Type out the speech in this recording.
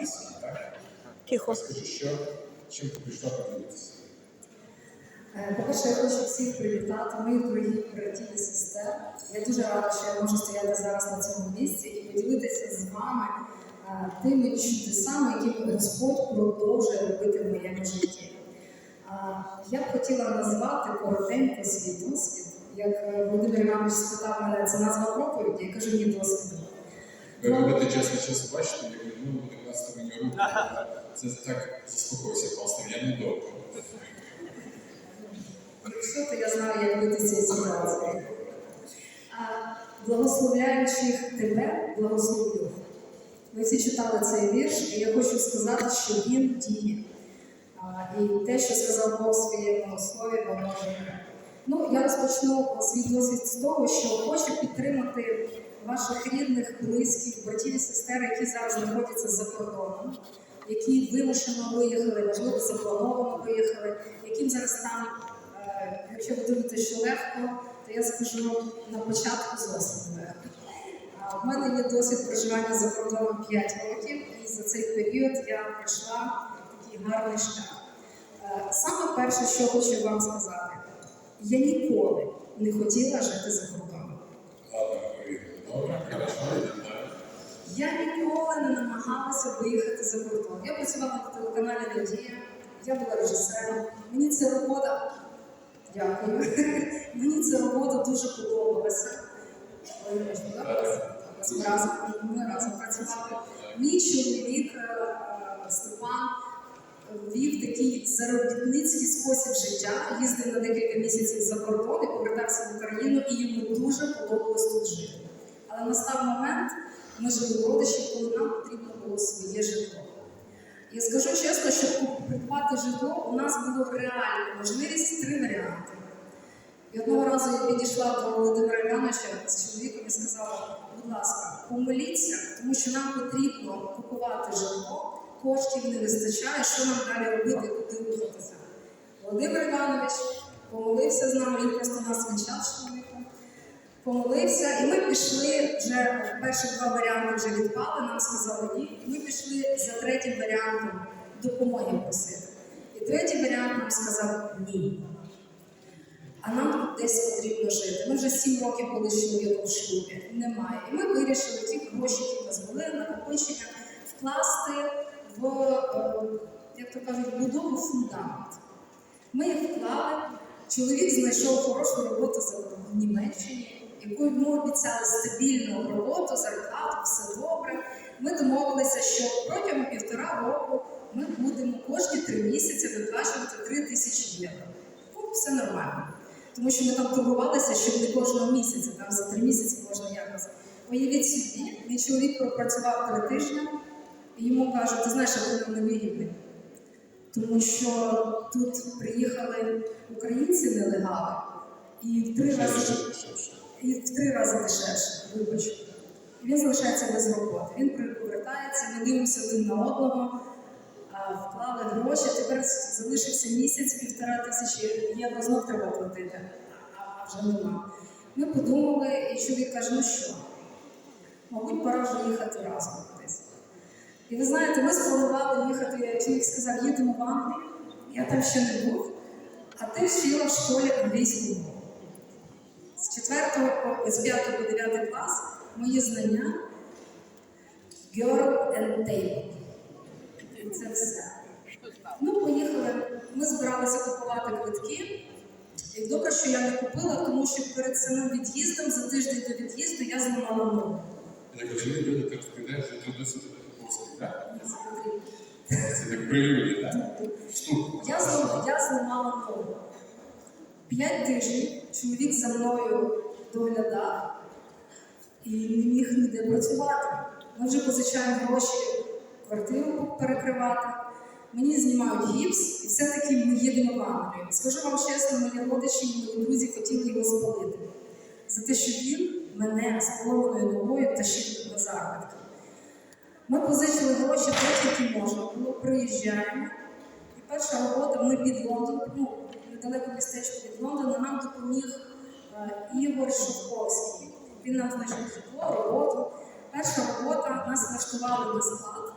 місії, так? Тихо. Розкажи, що, чим ти прийшла подивитися? Е, По-перше, я хочу всіх привітати, моїх дорогі братів і сестер. Я дуже рада, що я можу стояти зараз на цьому місці і поділитися з вами е, тими чудесами, які Господь продовжує робити в моєму житті. Я б хотіла назвати коротенько свій досвід. Як е, Володимир Іванович спитав мене, це назва проповіді, я кажу, ні досвід. Ви будете час від часу бачити, як ну, буде класти мені руку. Це так заспокойся, пастор, я не довго. Якщо то я знаю, як з цієї ситуації. А, Благословляючих тебе, благословлю. Ви всі читали цей вірш, і я хочу сказати, що він діє. І те, що сказав Бог в своєму слові, воно живе. Ну, я розпочну свій досвід з того, що хочу підтримати ваших рідних, близьких, братів і сестер, які зараз знаходяться за кордоном, які вимушено виїхали, можливо, заплановано виїхали, яким зараз там, е, якщо ви думаєте, що легко, то я скажу на початку зовсім легко. В мене є досвід проживання за кордоном 5 років, і за цей період я пройшла такий гарний шлях. Е, Саме перше, що хочу вам сказати, я ніколи не хотіла жити за кордоном. Я ніколи не намагалася виїхати за кордон. Я працювала на телеканалі Надія, я була режисером. Мені ця робота, дякую. Мені ця робота дуже подобалася. Ми разом, працювали. Мій чоловік е, е, Степан вів такий заробітницький спосіб життя, їздив на декілька місяців за кордон і повертався в Україну, і йому дуже подобалось тут жити. Але настав момент, ми жили в родичі, коли нам потрібно було своє житло. І скажу чесно, щоб придбати житло, у нас було реальна можливість три варіанти. І одного разу я підійшла до Володимира Івановича з чоловіком і сказала, будь ласка, помоліться, тому що нам потрібно купувати житло, коштів не вистачає, що нам далі робити, куди рухатися. Володимир Іванович помолився з нами, він просто нас вінчав з чоловіком. Помолився, і ми пішли вже перші два варіанти вже відпали, нам сказали ні. Ми пішли за третім варіантом допомоги просити. І третій варіант нам сказав ні. А нам тут десь потрібно жити. Ми вже сім років були чоловіком в шлюбі. Немає. І ми вирішили ті гроші, які в нас були, накопичення, вкласти в, е, як то кажуть, будову фундамент. Ми їх вклали. Чоловік знайшов хорошу роботу в Німеччині, яку йому обіцяли стабільну роботу, зарплату, все добре. Ми домовилися, що протягом півтора року ми будемо кожні три місяці виплачувати три тисячі євро. Ну, все нормально. Тому що ми там торгувалися, що не кожного місяця, там за три місяці можна якось. Уявіть собі, мій чоловік пропрацював три тижні, йому кажуть, ти знаєш, а ти нам не вигідний. Тому що тут приїхали українці нелегали і в три рази і в три рази дешевше, вибач. І він залишається без роботи. Він повертається, ми дивимося один на одного, вклали гроші. Тепер залишився місяць, півтора тисячі євро знов треба платити, а вже нема. Ми подумали, і чоловік каже, ну що, мабуть, пора вже їхати разом. І ви знаєте, ми спланували їхати, чоловік сказав, їдемо в Англію, я там ще не був, а ти вчила в школі англійську мову. З 4 по з 5 по 9 клас мої знання girl and table. Це все. Ну, поїхали. Ми збиралися купувати квитки. І добре, що я не купила, тому що перед самим від'їздом, за тиждень до від'їзду, я зламала ногу. Я розумію, люди, ти розповідаєш, що ти досить Я зламала, я зламала ногу. П'ять тижнів чоловік за мною доглядав і не міг ніде працювати. Ми вже позичаємо гроші квартиру перекривати. Мені знімають гіпс, і все-таки ми їдемо в Англію. Скажу вам чесно, мої родичі і мої друзі хотіли його спалити. За те, що він мене з поломаною ногою тащив на заробітки. Ми позичили гроші, так, які можна було, приїжджаємо. Перша робота, ми під Лондон, ну, недалеко містечко від Лондона, нам допоміг е, Ігор Шовковський. Він нам знайшов житло, роботу. Перша робота нас влаштували на склад.